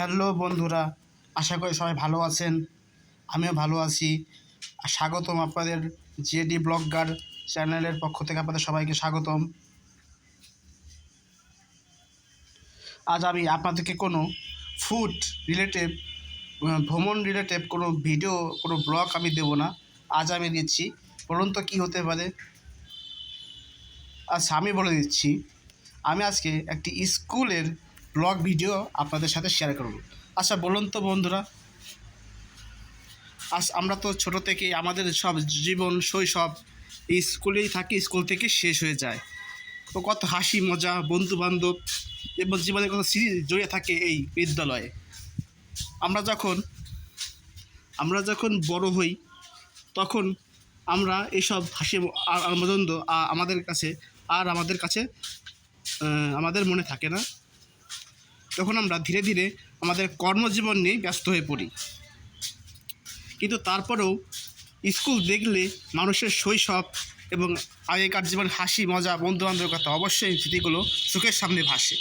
Hello বন্ধুরা, আশা করি সবাই ভালো আছেন। আমিও ভালো আছি। স্বাগতম আপনাদের জেডি ব্লগার চ্যানেলের পক্ষ থেকে আপনাদের সবাইকে স্বাগতম। আজ আমি আপনাদেরকে কোনো ফুড রিলেটেড ভ্রমণ রিলেটেড কোনো ভিডিও কোনো ব্লগ আমি দেবো না। আজ আমি দিচ্ছি, বলুন তো কী হতে পারে? আচ্ছা আমি বলে দিচ্ছি। আমি আজকে একটি স্কুলের ব্লগ ভিডিও আপনাদের সাথে শেয়ার করব। আচ্ছা বলুন তো বন্ধুরা, আজ আমরা তো ছোটো থেকে আমাদের সব জীবন শৈশব স্কুলেই থাকি, স্কুল থেকে শেষ হয়ে যায়। তো কত হাসি, মজা বন্ধু বান্ধব এবং জীবনের কত স্মৃতি জড়িয়ে থাকে এই বিদ্যালয়ে। আমরা যখন আমরা যখন বড় হই, তখন আমরা এইসব হাসি আর আনন্দ আমাদের কাছে আর আমাদের কাছে আমাদের মনে থাকে না। তখন আমরা ধীরে ধীরে আমাদের কর্মজীবন নিয়ে ব্যস্ত হয়ে পড়ি। কিন্তু তারপরেও স্কুল দেখলে মানুষের শৈশব এবং আগেকার জীবন হাসি, মজা বন্ধু বান্ধবের কথা অবশ্যই স্মৃতিগুলো চোখের সামনে ভাসে।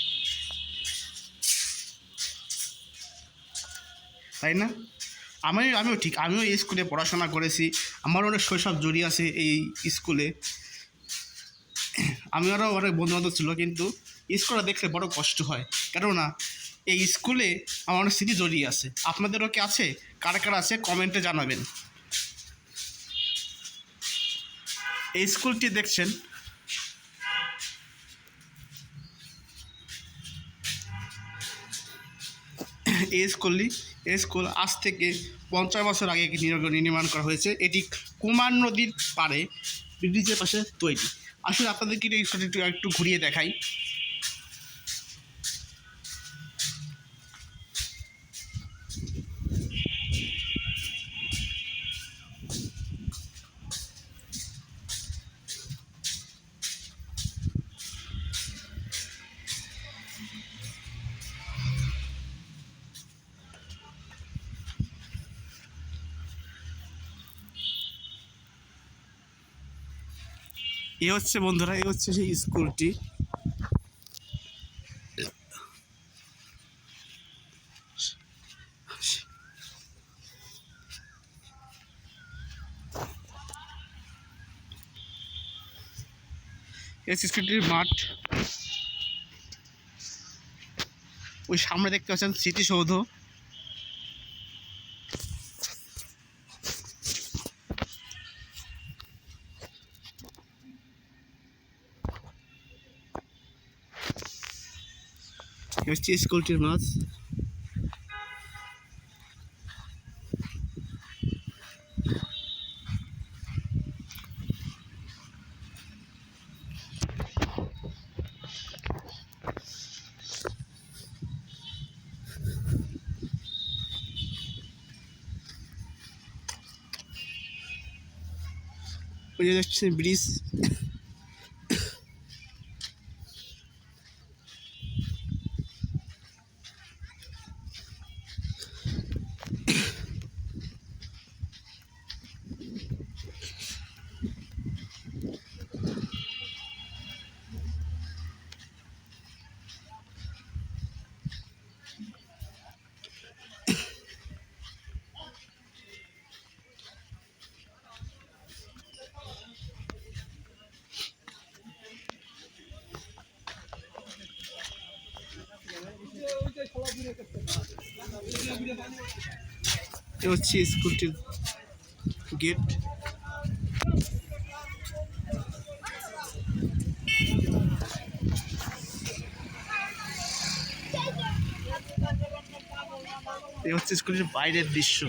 তাই না? আমি আমিও ঠিক, আমিও এই স্কুলে পড়াশোনা করেছি। আমারও অনেক শৈশব জড়িয়ে আছে এই স্কুলে। আমারও অনেক বন্ধুবান্ধব ছিল, কিন্তু স্কুলে দেখলে বড় কষ্ট হয়। কেননা, এই স্কুলে আমার অনেক স্মৃতি জড়িয়ে আছে। আপনাদেরও কি আছে? কার কার আছে? কমেন্টে জানাবেন। এই স্কুলটি দেখছেন। এই স্কুলটি, এই স্কুল আজ থেকে পঞ্চাশ বছর আগে নির্মাণ করা হয়েছে। এটি কুমার নদীর পাড়ে, ব্রিটিশের পাশে তৈরি। আসলে আপনাদেরকে এই স্কুলটি একটু ঘুরিয়ে দেখাই। এ হচ্ছে বন্ধুরা, এ হচ্ছে সেই স্কুলটি। এই স্কুলটির মাঠ। ওই সামনে দেখতে পাচ্ছেন স্মৃতিসৌধ। হচ্ছে স্কুলটির মাছ। ওই যে দেখছে ব্রিজ। এ হচ্ছে স্কুলটির গেট। এ হচ্ছে স্কুলের বাইরের দৃশ্য।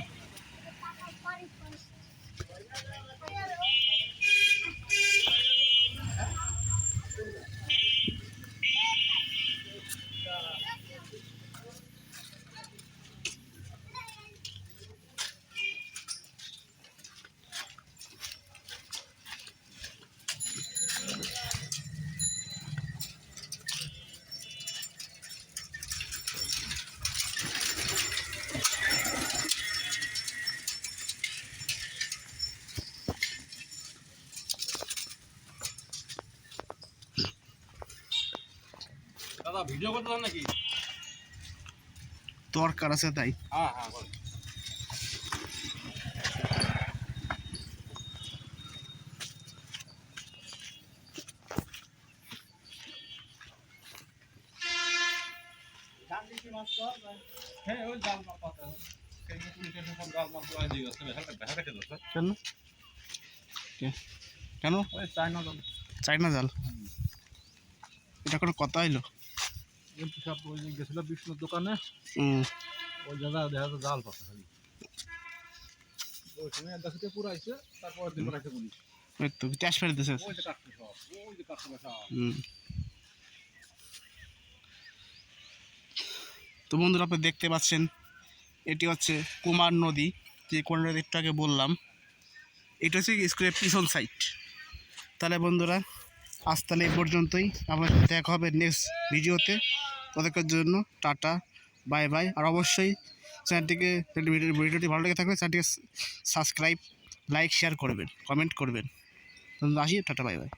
দাদা ভিডিও করতে নাকি? দরকার আছে তাই। হ্যাঁ হ্যাঁ বল হ্যাঁ কেন? চাইনা জাল। চাইনা জাল? এটা কোনো কথা হইল? এমপি সাহেব ওই যে গেছিল বিষ্ণুর দোকানে হুম। ওই জায়গা দেখা যাচ্ছে জাল পাতা খালি। ওই সময় পুরো আইছে তারপর দিন রাখছে পুলিশ। ওই তো চাষ ফেলে দিছে। ওই যে কাটছে সব ওই যে কাটছে সব। হুম। তো বন্ধুরা আপনি দেখতে পাচ্ছেন এটি হচ্ছে কুমার নদী যে কুমার নদী একটু আগে বললাম। এটা হচ্ছে স্কুলের পিছন সাইড তাহলে বন্ধুরা আজ তাহলে এই পর্যন্তই। আবার দেখা হবে নেক্সট ভিডিওতে প্রত্যেকের জন্য টাটা বাই বাই আর অবশ্যই চ্যানেলটিকে ভিডিওটি ভালো লেগে থাকবে চ্যানেলটিকে সাবস্ক্রাইব লাইক শেয়ার করবেন কমেন্ট করবেন। আসি, টাটা বাই বাই